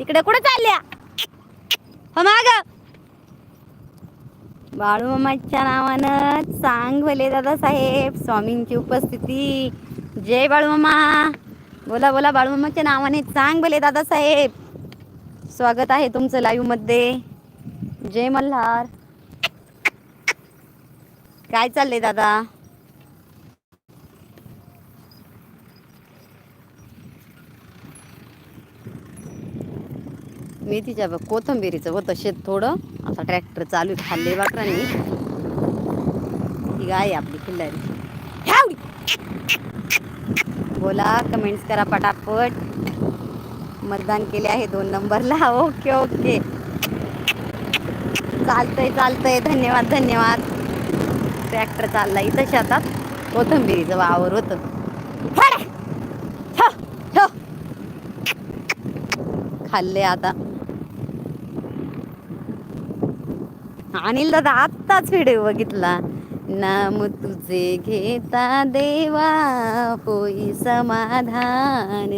तिकडे कुठे चालल्या? हो माग. बाळूमामाच्या नावानं सांग भले दादा साहेब स्वामींची उपस्थिती. जय बाळूमामा बोला बोला बाळूमामाच्या नावाने सांग भले दादा साहेब. स्वागत आहे तुमचं लाईव्हमध्ये. जय मल्हार. काय चाललंय दादा? मेथीच्या ब- होतं शेत थोडं. आता ट्रॅक्टर चालू खाल्ले बाकरांनी. ही गाय आपली खिल्लारी. बोला कमेंट्स करा पटापट. मतदान केले आहे दोन नंबरला. Okay okay. चालतंय चालतंय. धन्यवाद धन्यवाद. ट्रॅक्टर चालला इथं शेतात. कोथंबिरीचं वावर होतं. खाल्ले आता. अनिल दादा आत्ताच व्हिडिओ बघितला. नाम तुझे घेता देवा होई समाधान.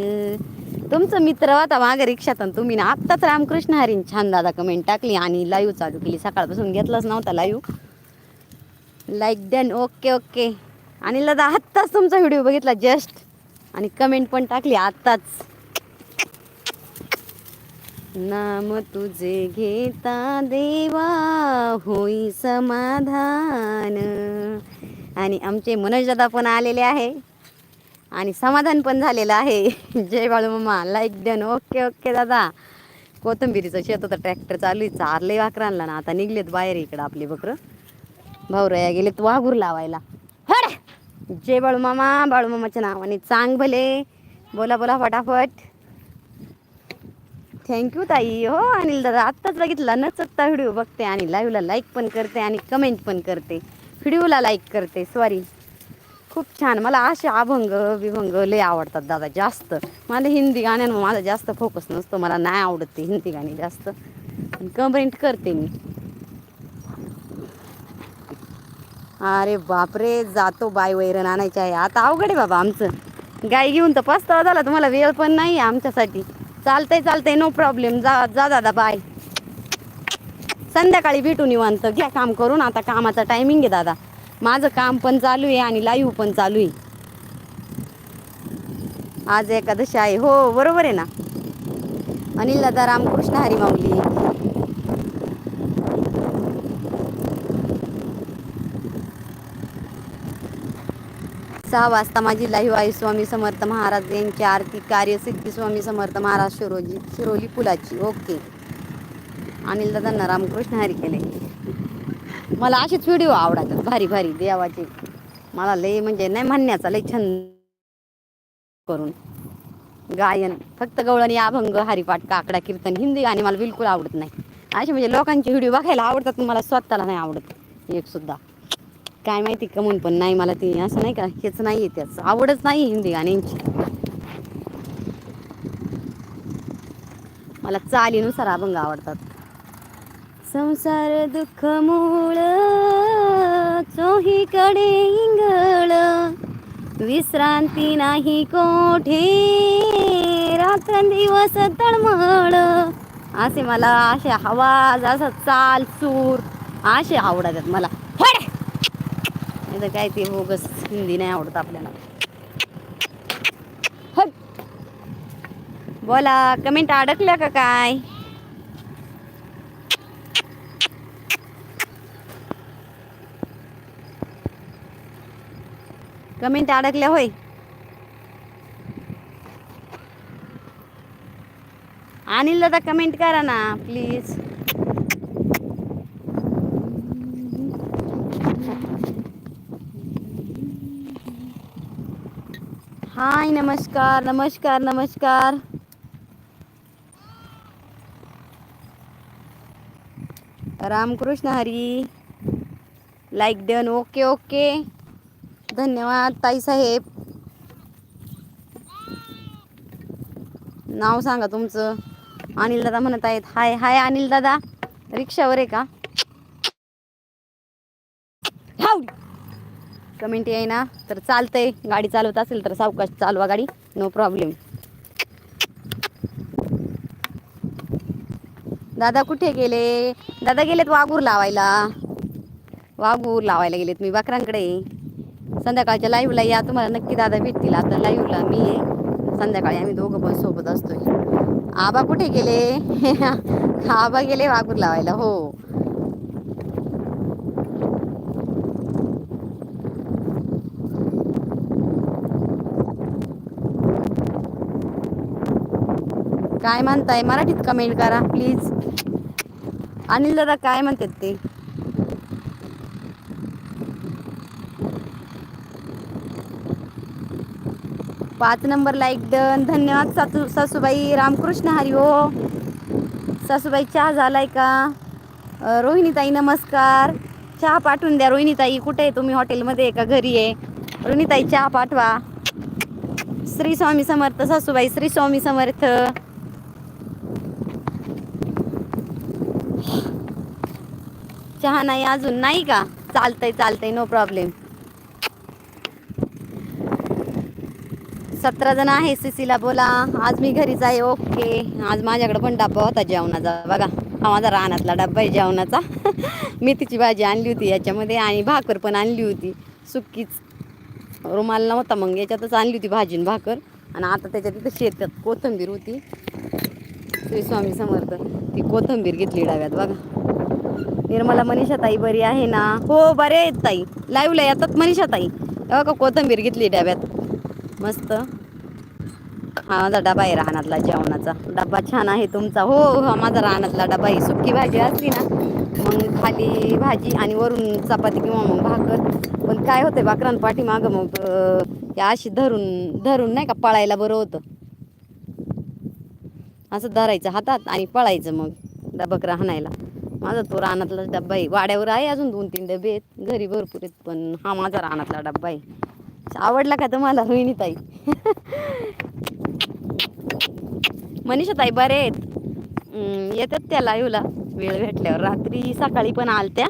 तुमचं मित्र होता मागे रिक्षात तुम्ही ना आत्ताच रामकृष्ण हरीन छान दादा कमेंट टाकली आणि लाईव्ह चालू केली. सकाळपासून घेतलाच नव्हता live like done okay okay Anil दादा आत्ताच तुमचा व्हिडिओ बघितला जस्ट आणि कमेंट पण टाकली आत्ताच. नाम तुझे घेता देवा होई समाधान. आणि आमचे मनोजदादा पण आलेले आहे. आणि समाधान पण झालेलं आहे. जय बाळू मामा लाईक डन ओके ओके दादा. कोथंबिरीचं शेत होतं ट्रॅक्टर चालू आहे. चारले वाकरांना ना. आता निघलेत बाहेर इकडं आपले बकरं. भाऊराया गेलेत वाघूर लावायला. हड! जय बाळू मामा बाळू मामाच्या नावाने चांग भले. बोला बोला फटाफट. थँक्यू ताई. हो अनिल दादा आत्ताच बघितला. न चुकता व्हिडिओ बघते आणि लाईव्हला लाईक पण करते आणि कमेंट पण करते. व्हिडिओला लाईक करते. सॉरी खूप छान. मला असे अभंग विभंग लय आवडतात दादा जास्त. मला हिंदी गाण्यांवर माझा जास्त फोकस नसतो. मला नाही आवडत ते हिंदी गाणी जास्त. कमेंट करते मी. अरे बापरे जातो बाय वैरण आणायची आहे. आता अवघड आहे बाबा आमचं. गाय घेऊन तर पस्तावा झाला. तुम्हाला वेळ पण नाही आहे आमच्यासाठी. चालतंय चालतंय. नो प्रॉब्लेम जा जा दादा बाय संध्याकाळी भेटू निवांत. घ्या काम करून. आता कामाचा टायमिंग आहे दादा. माझं काम पण चालू आहे आणि लाईव्ह पण चालू आहे. आज एकादशी आहे. हो बरोबर आहे ना? अनिल दादा रामकृष्ण हरी माऊली. सहा वाजता माझी लाईव्ह आई स्वामी समर्थ महाराज यांची आरती. कार्यसिद्धी स्वामी समर्थ महाराज शिरोजी शिरोली पुलाची. ओके अनिल दादांना रामकृष्ण हरी केले. मला असेच व्हिडिओ आवडतात भारी भारी. देवाचे. मला लय म्हणजे नाही म्हणण्याचा लय छंद करून. गायन फक्त गवळणी अभंग हरिपाठ काकडा कीर्तन हिंदी गाणी मला बिलकुल आवडत नाही. असे म्हणजे लोकांचे व्हिडिओ बघायला आवडतात मला स्वतःला नाही आवडत. एक सुद्धा. काय माहिती कमून पण नाही मला ते असं नाही का? हेच नाही आहे त्याचं. आवडच नाही हिंदी गाण्यांची. मला चालीनुसार अभंग आवडतात. संसार दुःख मूळ चोहीकडे इंगळ. विश्रांती नाही कोठे रात्रंदिवस तळमळ. असे मला असे आवाज असा चाल सूर असे आवडतात मला. तर काय ते बोगस हिंदी नाही आवडत आपल्याला. बोला कमेंट अडकल्या का काय? कमेंट अडकल्या होय. अनिल दादा कमेंट करा ना प्लीज हाय नमस्कार नमस्कार नमस्कार. Ramakrishna Hari. Like done okay okay धन्यवाद ताई साहेब. नाव सांगा तुमचं. अनिल दादा म्हणत आहेत. हाय हाय अनिल दादा रिक्षावर आहे का? कमेंट येईना. तर चालतंय. गाडी चालवत असेल तर सावकाश चालवा गाडी. नो प्रॉब्लेम दादा कुठे गेले? दादा गेलेत वाघूर लावायला. वाघूर लावायला गेलेत मी बकरांकडे. संध्याकाळच्या लाईव्हला या. तुम्हाला नक्की दादा भेटतील. आता लाईव्हला मी संध्याकाळी आम्ही दोघं पण सोबत असतोय. आबा कुठे गेले? आबा गेले वाघूर लावायला. हो. काय म्हणताय? मराठीत कमेंट करा प्लीज अनिल दादा काय म्हणतात ते? पाच नंबर लाईक डन धन्यवाद सासू सासूबाई. रामकृष्ण हरी हो. सासूबाई चहा झालाय का? रोहिणीताई नमस्कार. चहा पाठवून द्या रोहिणीताई. कुठे आहे तुम्ही? हॉटेलमध्ये आहे का? घरी आहे. रोहिणीताई चहा पाठवा. श्री स्वामी समर्थ सासूबाई श्री स्वामी समर्थ. चहा नाही अजून नाही का? चालतंय चालतंय नो प्रॉब्लेम सतरा जण आहे सीसीला बोला. आज मी घरीच आहे ओके. आज माझ्याकडे पण डब्बा होता जेवणाचा. बघा हा माझा रानातला डब्बा आहे जेवणाचा. मेथीची भाजी आणली होती याच्यामध्ये आणि भाकर पण आणली होती. सुक्कीच रुमाल नव्हता मग याच्यातच आणली होती भाजी आणि भाकर. आणि आता त्याच्यात तिथं शेतात कोथिंबीर होती. श्री स्वामी समर्थ ती कोथिंबीर घेतली डाव्यात बघा. निर्मला मनीषा ताई बरी आहे ना? हो बरे आहेत ताई. लाईव्हला येतात मनीषा ताई तेव्हा का कोथिंबीर घेतली डब्यात. मस्त. हा माझा डबा आहे रानातला जेवणाचा. डबा छान आहे तुमचा. हो हा माझा रानातला डबा आहे. सुकी भाजी असली ना मग खाली भाजी आणि वरून चपाती किंवा मग भाकर. पण काय होते बाकरान पाठीमागं मग या अशी धरून धरून नाही का पळायला बरं होतं. असं धरायचं हातात आणि पळायचं मग डबक हाणायला माझा तो रानातला डब्बा आहे. वाड्यावर आहे अजून दोन तीन डबे आहेत. घरी भरपूर आहेत पण हा माझा रानातला डब्बा आहे. आवडला का तुम्हाला रोहिणी ताई मनीषा ताई बरे आहेत. येतात त्या लाईव्हला वेळ भेटल्यावर. रात्री सकाळी पण आलत्या.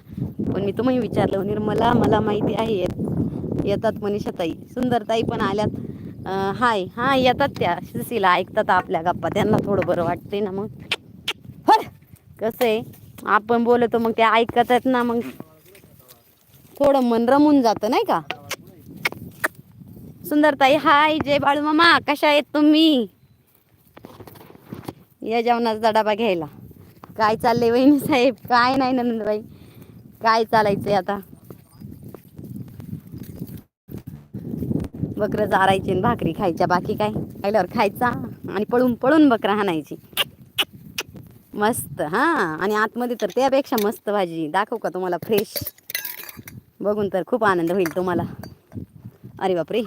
पण मी तुम्ही विचारलं निर्मला मला माहिती आहे. येत येतात मनीषा ताई सुंदर ताई पण आल्यात. हाय. हा येतात त्या. सुशीला ऐकतात आपल्या गप्पा. त्यांना थोडं बरं वाटते ना मग. कसं आहे? आपण बोलतो मग ते ऐकत आहेत ना मग थोडं मन रमून जातं नाही का? सुंदरताई हाय जय बाळू मामा कशा आहेत तुम्ही? या जेवणाचा डबा घ्यायला. काय चाललंय वहिनी साहेब? काय नाही नंदबाई. काय चालायचंय आता? बकरं चारायची आणि भाकरी खायच्या बाकी काय? खायल्यावर खायचा आणि पळून पळून बकरा हाणायची. मस्त हां. आणि आतमध्ये तर त्यापेक्षा मस्त भाजी. दाखवू का तुम्हाला फ्रेश बघून तर खूप आनंद होईल तुम्हाला. अरे बापरे.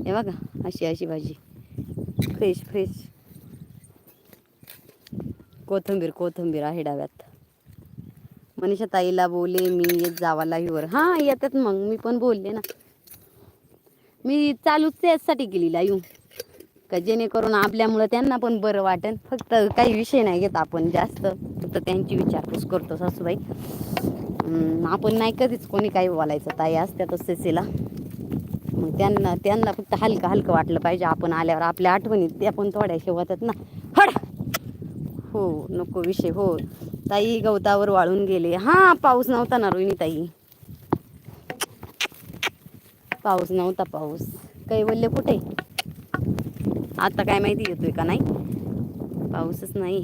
हे बघा अशी अशी भाजी. फ्रेश फ्रेश कोथिंबीर कोथिंबीर आहे डाव्यात. मनीषा ताईला बोले मी येत जावा लाईव्हवर हां येतात मग. मी पण बोलले ना. मी चालूच त्याचसाठी केली लाईव्ह का जेणेकरून आपल्यामुळं त्यांना पण बरं वाटेल. फक्त काही विषय नाही घेत आपण जास्त. फक्त त्यांची विचारपूस करतो सासूबाई. आपण नाही कधीच कोणी काही बोलायचं. ताई असत्यातच तिला मग त्यांना त्यांना फक्त हलकं हलकं वाटलं पाहिजे. आपण आल्यावर आपल्या आठवणीत त्या पण थोड्याशे होतात ना. हड! हो नको विषय. हो. ताई गवतावर वाळून गेले. हा पाऊस नव्हता ना रोहिणी ताई? पाऊस नव्हता पाऊस. कैवल्य कुठे? आता काय माहिती येतोय का नाही? पाऊसच नाही.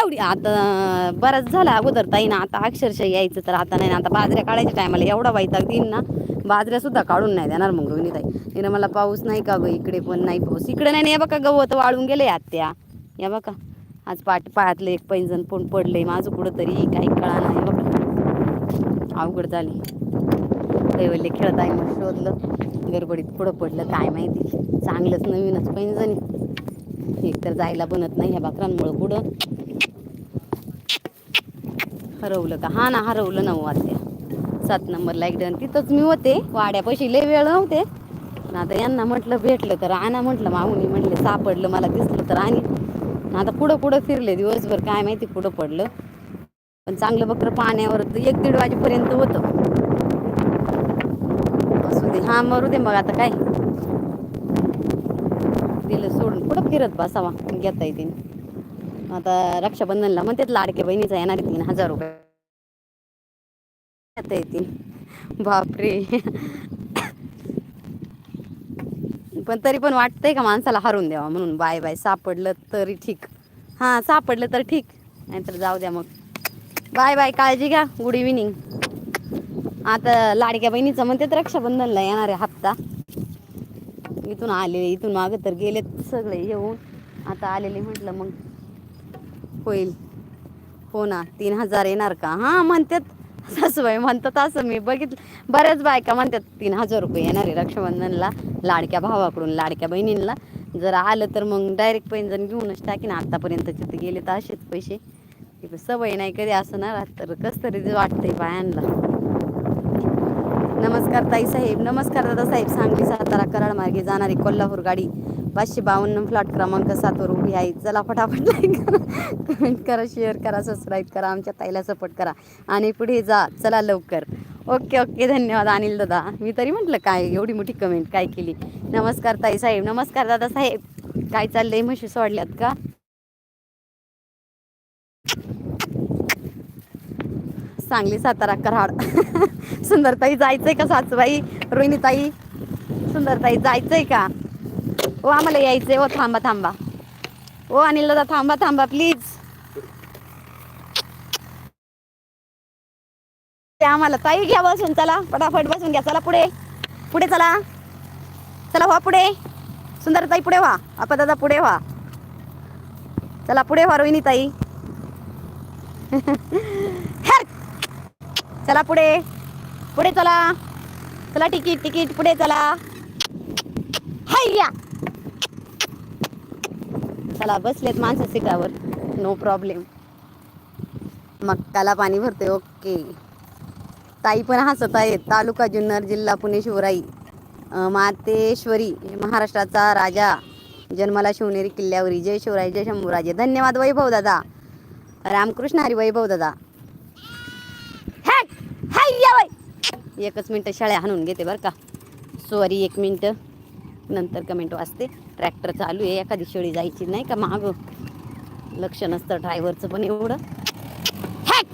एवढी आता बराच झाला अगोदर ताई ना आता अक्षरशः यायचं तर आता नाही ना आता बाजऱ्या काढायच्या टायमाला एवढा वैताग देईन ना. बाजऱ्या सुद्धा काढून नाही देणार मग रोहिणी ताई. तिने मला पाऊस नाही का गं इकडे पण नाही पाऊस. इकडे नाही या बघा गवत वाळून गेले आत्या. या बघा. आज पाठ पायातलं एक पैंजण पण पडलंय माझं कुठं तरी काही कळा नाही बघा. अवघड झाली. कैवल्य खेळत आहे मग शोधलं. गडबडीत पुढं पडलं काय माहिती? चांगलंच नवीनच पैंजणी. एक तर जायला बनत नाही ह्या बाकरांमुळं पुढं. हरवलं का? हा ना हरवलं नऊ वाजल्या सात नंबरला एक डन. तिथंच मी होते. वाड्यापाशी लय वेळ नव्हते. आता यांना म्हटलं भेटलं तर आणा म्हटलं. मागून म्हटलं सापडलं मला दिसलं तर आणि. आता पुढं पुढं फिरले दिवसभर. काय माहिती पुढं पडलं. पण चांगलं बकरं पाण्यावर एक दीड वाजेपर्यंत होतं. दे. हा मरू दे मग आता काय? दिलं सोडून. पुढं फिरत बसावा? घेता येते. आता रक्षाबंधनला म्हणतात लाडके बहिणीचा येणार तीन हजार रुपये. घेता येतील बापरे. पण तरी पण वाटतंय का माणसाला हरून द्यावा म्हणून? Bye bye. सापडलं तरी ठीक. हां सापडलं तर ठीक. नाहीतर जाऊ द्या मग. Bye bye. काळजी घ्या. Good evening. आता लाडक्या बहिणीचं म्हणतात रक्षाबंधनला येणार आहे हप्ता. इथून आलेले इथून मागं तर गेलेत सगळे येऊन. आता आलेले म्हटलं मग होईल. हो ना तीन हजार येणार का? हां म्हणतात. सासूबाई म्हणतात असं मी बघितलं. बऱ्याच बायका म्हणतात तीन हजार रुपये येणार आहे रक्षाबंधनला लाडक्या भावाकडून लाडक्या बहिणींना जर आलं तर मग डायरेक्ट पैंजण घेऊनच टाकीन. आतापर्यंत तिथे गेले तर असेच पैसे. सवय नाही कधी असं ना तर कसं तरी वाटतंय बायांना. नमस्कार ताई साहेब नमस्कार दादा साहेब. सांगली सातारा कराड मार्गे जाणारी कोल्हापूर गाडी पाचशे बावन्न फ्लॅट क्रमांक सातवर उभी आहे. चला फटाफट लाईक करा कमेंट करा शेअर करा सबस्क्राईब करा आमच्या ताईला सपोर्ट करा. आणि पुढे जा चला लवकर. ओके ओके धन्यवाद. अनिल दादा मी तरी म्हटलं काय एवढी मोठी कमेंट काय केली? नमस्कार ताई साहेब नमस्कार दादा साहेब. काय चाललंय म्हशी सोडल्यात का? सांगली सातारा कराड. सुंदरताई जायचंय का सासूबाई? रोहिणीताई सुंदरताई जायचंय का? ओ आम्हाला यायचंय. ओ थांबा थांबा. ओ अनिल दादा थांबा थांबा प्लीज ते आम्हाला ताई घ्या बसून चला. फटाफट बसून घ्या. चला पुढे. पुढे चला. चला व्हा पुढे. सुंदरताई पुढे व्हा. आपा दादा पुढे व्हा. चला पुढे व्हा रोहिणीताई. चला पुढे. पुढे चला. चला तिकीट तिकीट. पुढे चला. हाय्या. चला बसलेत माणसं सीटावर. नो प्रॉब्लेम मक्काला पाणी भरते ओके. ताई पण हसत आहेत. तालुका जुन्नर जिल्हा पुणे शिवराई. मातेश्वरी महाराष्ट्राचा राजा. जन्माला शिवनेरी किल्ल्यावरी. जय शिवराय जय शंभूराजे. धन्यवाद वैभव दादा. रामकृष्ण हरी वैभव दादा. एकच मिनटं शाळ्या हाणून घेते बरं का. सॉरी एक मिनटं. नंतर कमेंट वाचते. ट्रॅक्टर चालू आहे. एखादी शेळी जायची नाही का मागं? लक्ष नसतं ड्रायव्हरचं पण एवढं. हॅट!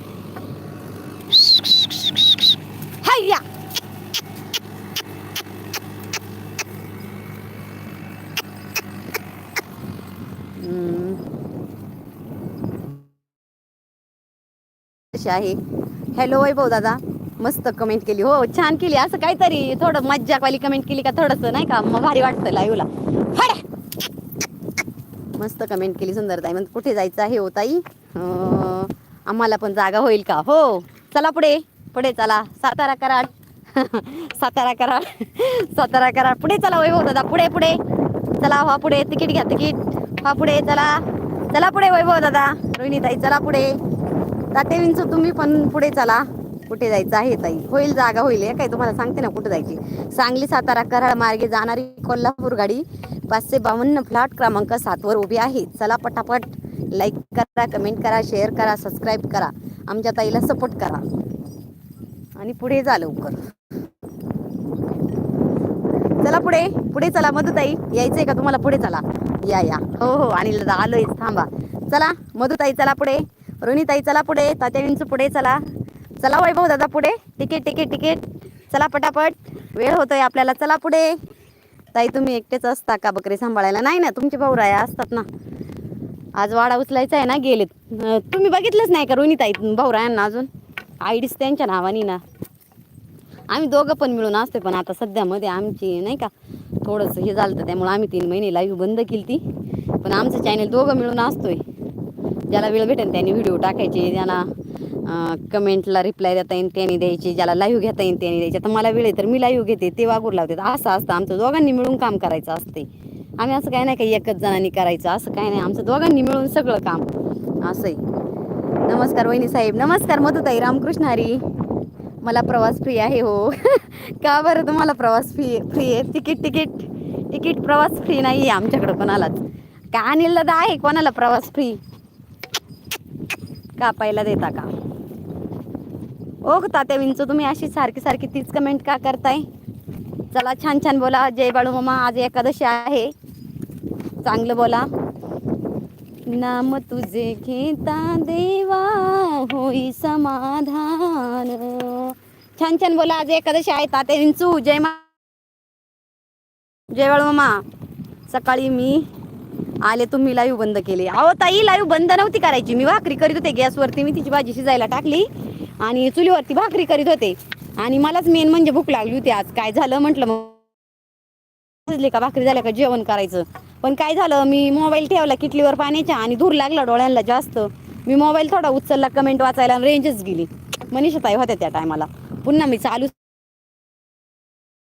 कशी आहे. हॅलो वैभव दादा. मस्त कमेंट केली. हो छान केली. असं काहीतरी थोडं मज्जाकवाली कमेंट केली का थोडंसं नाही का? मग भारी वाटतं लाईव्हला मस्त कमेंट केली सुंदरताई. म्हणजे कुठे जायचं आहे हो ताई? आम्हाला पण जागा होईल का? हो. चला पुढे. पुढे चला. सातारा कराड. सातारा कराड. सातारा कराड. पुढे चला वैभव दादा. पुढे पुढे. चला व्हा पुढे. तिकीट घ्या तिकीट. हा पुढे चला. चला पुढे वैभव दादा. रोहिणीताई चला पुढे. ताते विंचू तुम्ही पण पुढे चला. कुठे जायचं आहे ताई? होईल जागा होईल काय तुम्हाला सांगते ना कुठे जायची? सांगली सातारा कराड मार्गे जाणारी कोल्हापूर गाडी पाचशे बावन्न फ्लॅट क्रमांक सातवर उभी आहे. चला पटापट लाईक करा कमेंट करा शेअर करा सबस्क्राईब करा. आमच्या ताईला सपोर्ट करा. आणि पुढे जा लवकर. चला पुढे पुढे चला मधुताई यायचंय का तुम्हाला पुढे चला? या या. हो हो आणि आलोय थांबा. चला मधुताई चला पुढे. रोनीताई चला पुढे. तात्या विंचू पुढे चला. चला वैभव दादा पुढे. तिकीट तिकीट तिकीट चला पटापट. वेळ होतोय आपल्याला. चला पुढे. ताई तुम्ही एकटेच असता का बकरी सांभाळायला? नाही ना तुमचे भाऊ राया असतात ना. आज वाडा उचलायचा आहे ना गेलेत. तुम्ही बघितलंच नाही का रोहिणीताई भाऊ रायांना अजून? आयडीच त्यांच्या नावानी ना. आम्ही दोघं पण मिळून असते पण आता सध्यामध्ये आमची नाही का थोडंसं हे झालं त्यामुळे आम्ही तीन महिने लाईव्ह बंद केली ती पण आमचं चॅनल दोघं मिळून असतोय. ज्याला वेळ भेटेल त्यांनी व्हिडिओ टाकायचे त्यांना कमेंटला रिप्लाय देता येईल त्यांनी द्यायची ज्याला लाईव्ह घेता येईल त्यांनी द्यायची. आता मला वेळ आहे तर मी लाईव्ह घेते ते वागूर लावते. असं असतं आमचं दोघांनी मिळून काम करायचं असते आम्ही असं काही नाही काही एकच जणांनी करायचं असं काही नाही. आमचं दोघांनी मिळून सगळं काम. असंही नमस्कार वहिनी साहेब. नमस्कार मधुताई रामकृष्ण हरी. मला प्रवास फ्री आहे हो. का बरं तुम्हाला प्रवास फ्री फ्री आहे? तिकीट तिकीट तिकीट प्रवास फ्री नाही आहे आमच्याकडं कोणालाच. का अनिलला आहे कोणाला प्रवास फ्री कापायला देता का? ओ तात्या विंचू तुम्ही अशी सारखी सारखी तीच कमेंट का करताय? चला छान छान बोला. जय बाळू मामा आज एकादशी आहे. चांगलं बोला. नाम तुझे घेता देवा होई समाधान. छान छान बोला आज एकादशी आहे. तात्या विंचू जय मा जय बाळू मामा. सकाळी मी आले तुम्ही लाईव्ह बंद केले. अहो ताई लाईव्ह बंद नव्हती करायची. मी भाकरी करीत होते गॅसवरती. मी तिची भाजी शिजायला टाकली. आणि चुलीवरती भाकरी करीत होते. आणि मलाच मेन म्हणजे भूक लागली होती आज. काय झालं म्हटलं मग. का भाकरी झाल्या का जेवण करायचं. पण काय झालं मी मोबाईल ठेवला किटलीवर पाण्याच्या आणि धूर लागला डोळ्यांना जास्त. मी मोबाईल थोडा उचलला कमेंट वाचायला रेंजच गेली. मनीषा ताई होत्या त्या टायमाला पुन्हा मी चालू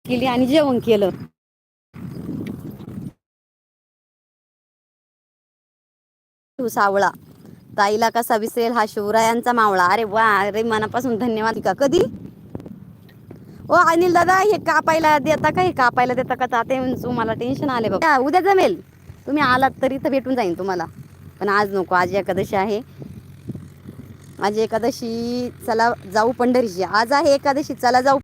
केली आणि जेवण केलं. तू सावळा. ताईला कसा विसरेल हा शिवरायांचा मावळा. अरे वा अरे मनापासून धन्यवाद का कधी? ओ अनिल दादा हे कापायला देता का? हे कापायला देता का? ताते मला टेन्शन आले बाबा उद्या जमेल. तुम्ही आलात तरी तर भेटून जाईन तुम्हाला. पण आज नको आज एकादशी आहे. आज एकादशी चला जाऊ पंढरीची. आज आहे एकादशी चला जाऊ